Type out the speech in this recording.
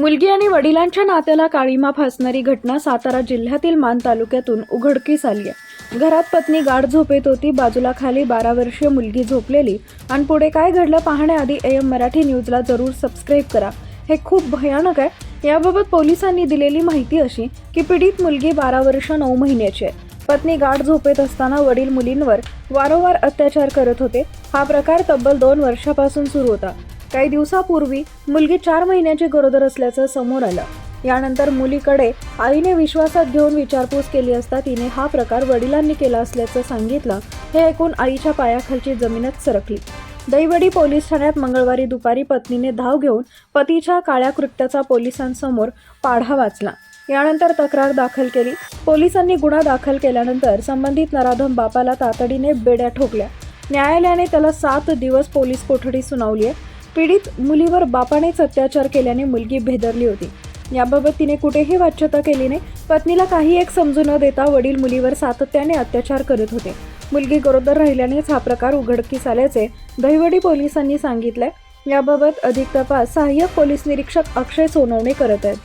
मुलगी आणि वडिलांच्या नात्याला काळीमा फासणारी घटना सातारा जिल्ह्यातील मान तालुक्यातून उघडकीस आली आहे. घरात पत्नी गाढ झोपेत होती बाजूला खाली बारा वर्षीय मुलगी झोपलेली आणि पुढे काय घडलं पाहण्याआधी एम मराठी न्यूजला जरूर सबस्क्राईब करा. हे खूप भयानक आहे. याबाबत पोलिसांनी दिलेली माहिती अशी की पीडित मुलगी बारा वर्ष नऊ महिन्याची आहे. पत्नी गाढ झोपेत असताना वडील मुलींवर वारंवार अत्याचार करत होते. हा प्रकार तब्बल दोन वर्षापासून सुरू होता. काही दिवसापूर्वी मुलगी चार महिन्याची गरोदर असल्याचं समोर आलं. यानंतर मुलीकडे आईने विश्वासात घेऊन विचारपूस केली असता तिने हा प्रकार वडिलांनी केला असल्याचं सांगितलं हे ऐकून आईच्या पायाखालची जमीनच सरकली. दैवडी पोलीस ठाण्यात मंगळवारी दुपारी पत्नीने धाव घेऊन पतीच्या काळ्या कृत्याचा पोलिसांसमोर पाढा वाचला. यानंतर तक्रार दाखल केली. पोलिसांनी गुन्हा दाखल केल्यानंतर संबंधित नराधम बापाला तातडीने बेड्या ठोकल्या. न्यायालयाने त्याला सात दिवस पोलीस कोठडी सुनावली आहे पीडित मुलीवर बापानेच अत्याचार केल्याने मुलगी भेदरली होती. याबाबत तिने कुठेही वाच्यता केली नाही. पत्नीला काही एक समजू न देता वडील मुलीवर सातत्याने अत्याचार करत होते. मुलगी गरोदर राहिल्यानेच हा प्रकार उघडकीस आल्याचे दहिवडी पोलिसांनी सांगितलंय. याबाबत अधिक तपास सहाय्यक पोलीस निरीक्षक अक्षय सोनवणे करत आहेत.